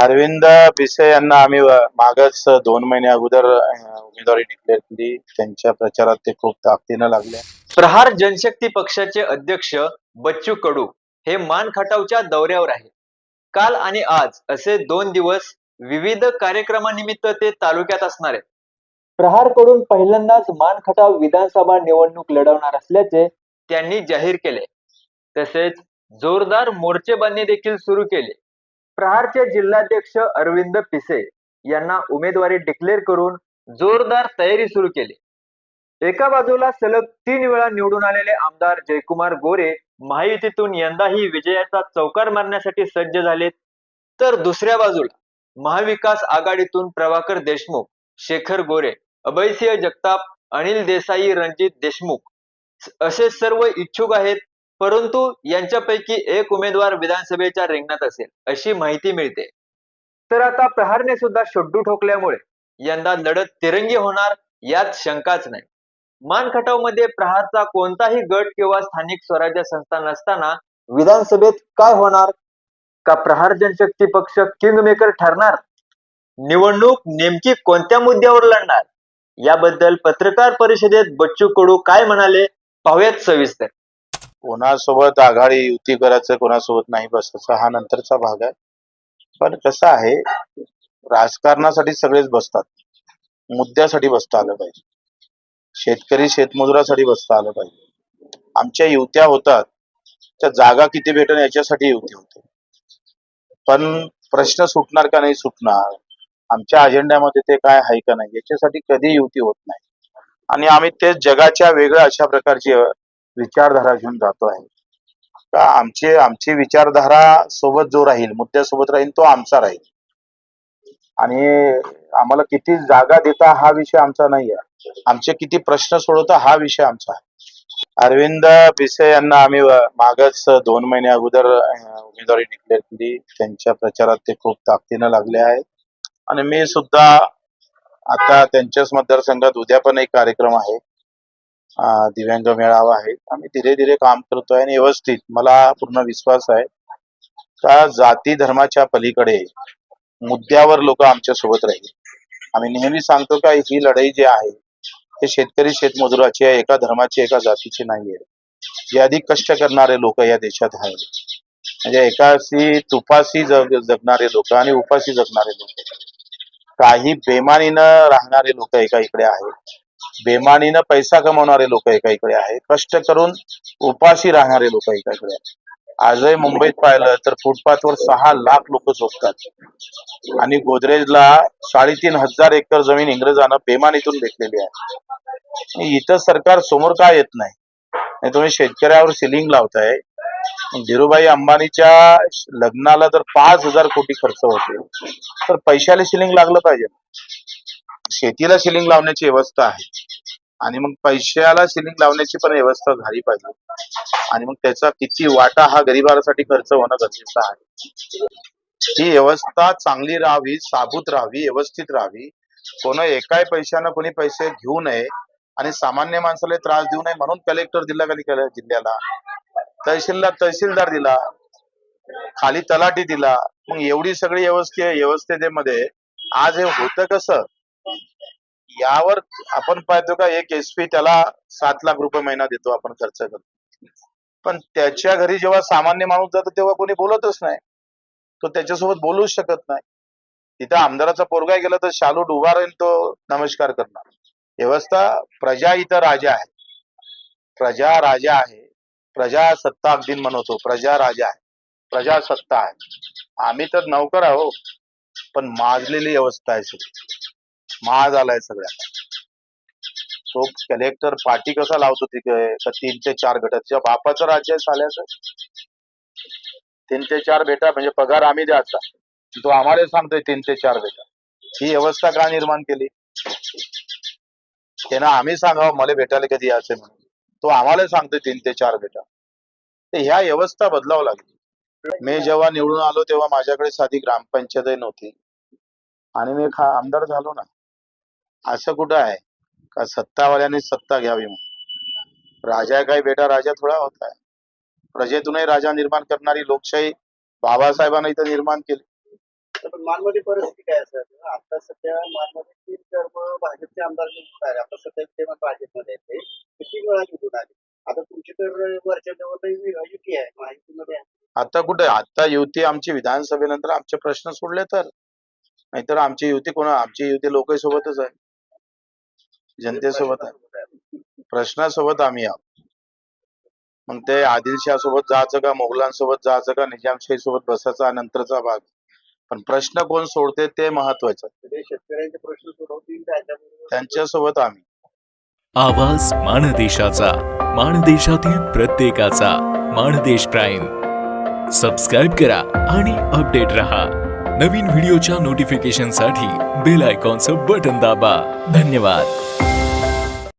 अरविंद पिसे यांना आम्ही मागच दोन महिने अगोदर उमेदवारी डिक्लेअर केली. त्यांच्या प्रचारात ते खूप ताकदीनं लागले. प्रहार जनशक्ती पक्षाचे अध्यक्ष बच्चू कडू हे मान खटावच्या दौऱ्यावर आहे काल आणि आज असे दोन दिवस विविध कार्यक्रमानिमित्त ते तालुक्यात असणार आहेत. प्रहारकडून पहिल्यांदाच मान खटाव विधानसभा निवडणूक लढवणार असल्याचे त्यांनी जाहीर केले. तसेच जोरदार मोर्चेबांधणी देखील सुरू केली. प्रहारचे जिल्हाध्यक्ष अरविंद पिसे यांना उमेदवारी डिक्लेअर करून जोरदार तयारी सुरू केली. एका बाजूला सलग तीन वेळा निवडून आलेले आमदार जयकुमार गोरे महायुतीतून यंदाही विजयाचा चौकार मारण्यासाठी सज्ज झालेत. तर दुसऱ्या बाजूला महाविकास आघाडीतून प्रभाकर देशमुख शेखर गोरे अभयसिंह जगताप अनिल देसाई रणजित देशमुख असे सर्व इच्छुक आहेत. परंतु यांच्यापैकी एक उमेदवार विधानसभेच्या रिंगणात असेल अशी माहिती मिळते. तर आता प्रहारने सुद्धा शड्डू ठोकल्यामुळे यंदा लढत तिरंगी होणार यात शंकाच नाही. मानखटावमध्ये मध्ये प्रहारचा कोणताही गट किंवा स्थानिक स्वराज्य संस्था नसताना विधानसभेत काय होणार? का प्रहार जनशक्ती पक्ष किंग मेकर ठरणार? निवडणूक नेमकी कोणत्या मुद्द्यावर लढणार? याबद्दल पत्रकार परिषदेत बच्चू कडू काय म्हणाले? पाहूयात सविस्तर. कोणासोबत आघाडी युती करायचं कोणासोबत नाही बसायचं हा नंतरचा भाग आहे. पण कसं आहे राजकारणासाठी सगळेच बसतात. मुद्द्यासाठी बसता आलं पाहिजे. शेतकरी शेतमजुरासाठी बसता आलं पाहिजे. आमच्या युत्या होतात. त्या जागा किती भेटेल याच्यासाठी युती होते. पण प्रश्न सुटणार का नाही सुटणार. आमच्या अजेंड्यामध्ये ते काय आहे का नाही याच्यासाठी कधी युती होत नाही. आणि आम्ही तेच जगाच्या वेगळ्या अशा प्रकारची विचारधारा घेऊन जातो आहे. का आमची आमची विचारधारा सोबत जो राहील मुद्द्यासोबत राहील तो आमचा राहील. आणि आम्हाला किती जागा देता हा विषय आमचा नाही आहे आमचे किती प्रश्न सोडवता हा विषय आमचा आहे. अरविंद पिसे यांना आम्ही मागच दोन महिने अगोदर उमेदवारी डिक्लेअर केली. त्यांच्या प्रचारात ते खूप ताकदीनं लागले आहेत. आणि मी सुद्धा आता त्यांच्याच मतदारसंघात उद्या पण एक कार्यक्रम आहे. दिव्यांग मेळावा आहे. आम्ही धीरे धीरे काम करतोय आणि व्यवस्थित मला पूर्ण विश्वास आहे. का जाती धर्माच्या पलीकडे मुद्द्यावर लोक आमच्यासोबत राहील. आम्ही नेहमी सांगतो का ही लढाई जी आहे ते शेतकरी शेतमजुराची आहे एका धर्माची एका जातीची नाहीये. जे अधिक कष्ट करणारे लोक या देशात आहेत. म्हणजे एकाशी तुपाशी जग जगणारे लोक आणि उपाशी जगणारे लोक. काही बेमानीनं राहणारे लोक एका इकडे आहेत. बेमानीनं पैसा कमवणारे लोक एका इकडे आहेत. कष्ट करून उपाशी राहणारे लोक एका इकडे आहेत. आजही मुंबईत पाहिलं तर फुटपाथवर सहा लाख लोक झोपतात. आणि गोदरेजला साडेतीन हजार एकर जमीन इंग्रजांना बेमानीतून भेटलेली आहे. इथं सरकार समोर का येत नाही? तुम्ही शेतकऱ्यावर सिलिंग लावताय. धीरूभाई अंबानीच्या लग्नाला जर पाच हजार कोटी खर्च होते. तर पैशाला सिलिंग लागलं पाहिजे. शेतीला सिलिंग लावण्याची व्यवस्था आहे. आणि मग पैशाला सिलिंग लावण्याची पण व्यवस्था झाली पाहिजे. आणि मग त्याचा किती वाटा हा गरिबांसाठी खर्च होणं गरजेचं आहे. ही व्यवस्था चांगली राहावी साबूत राहावी व्यवस्थित राहावी. कोण एकाही पैशानं कोणी पैसे घेऊ नये आणि सामान्य माणसाला त्रास देऊ नये म्हणून कलेक्टर दिला कधी जिल्ह्याला? तहसीलला तहसीलदार दिला. खाली तलाठी दिला. मग एवढी सगळी व्यवस्थे व्यवस्थेमध्ये आज हे होतं कसं? यावर आपण पाहतो का एक एसपी त्याला सात लाख रुपये महिना देतो आपण खर्च करतो. पण त्याच्या घरी जेव्हा सामान्य माणूस जातो तेव्हा कोणी बोलतच नाही. तो त्याच्यासोबत बोलूच शकत नाही. तिथं आमदाराचा पोरगा गेला तर शालूट उभा राहील तो नमस्कार करणार. व्यवस्था प्रजा इथं राजा आहे. प्रजा राजा आहे. प्रजासत्ताक दिन म्हणतो प्रजा राजा आहे. प्रजासत्ता आहे. आम्ही तर नौकर आहो पण माजलेली व्यवस्था आहे सगळी. महाग आलाय सगळ्यांना तो कलेक्टर पाठी कसा लावतो तिथे? तीन ते चार बेटा तिच्या बापाचं राज्य आहे तीन ते चार बेटा म्हणजे पगार आम्ही द्यायचा. तो आम्हाला सांगतोय तीन ते चार बेटा. ही व्यवस्था का निर्माण केली? त्यांना आम्ही सांगावं मला भेटायला कधी यायचं म्हणून. तो आम्हाला सांगतोय तीन ते चार बेटा. तर ह्या व्यवस्था बदलावं लागली. मी जेव्हा निवडून आलो तेव्हा माझ्याकडे साधी ग्रामपंचायतही नव्हती. आणि मी खा आमदार झालो ना. असं कुठं आहे? का सत्तावाल्यांनी सत्ता घ्यावी म्हणून? राजा काय बेटा? राजा थोडा होता. आहे प्रजेतूनही राजा निर्माण करणारी लोकशाही बाबासाहेबांना इथं निर्माण केली. पण परिस्थिती काय असेल? आता सध्या मानमध्ये तीन टर्म भाजपचे आमदार निवडून आले. आता सध्या ते भाजपमध्ये आहेत. ते. ते तीन वेळा निवडून आले. आता तुमची तर वरच्या युती आहे. महायुतीमध्ये आहे. आता कुठे? आता युती आमची विधानसभेनंतर आमचे प्रश्न सोडले तर. नाहीतर आमची युती कोणा आमची युती लोकांसोबतच आहे. जनतेसोबत प्रश्नासोबत आम्ही आहोत. मग ते आदिलशाह सोबत जायचं का मोगलांसोबत जायचं का निजामशाही सोबत बसायचा नंतरचा भाग. पण प्रश्न कोण सोडते ते महत्वाचं शेतकऱ्यांचे प्रश्न सोडवतील त्यांच्यासोबत आम्ही. आवाज माणदेशाचा माणदेशातील प्रत्येकाचा माणदेश प्राईम. सबस्क्राईब करा आणि अपडेट रहा. नवीन व्हिडिओच्या नोटिफिकेशनसाठी बेल आयकॉनचं बटन दाबा. धन्यवाद.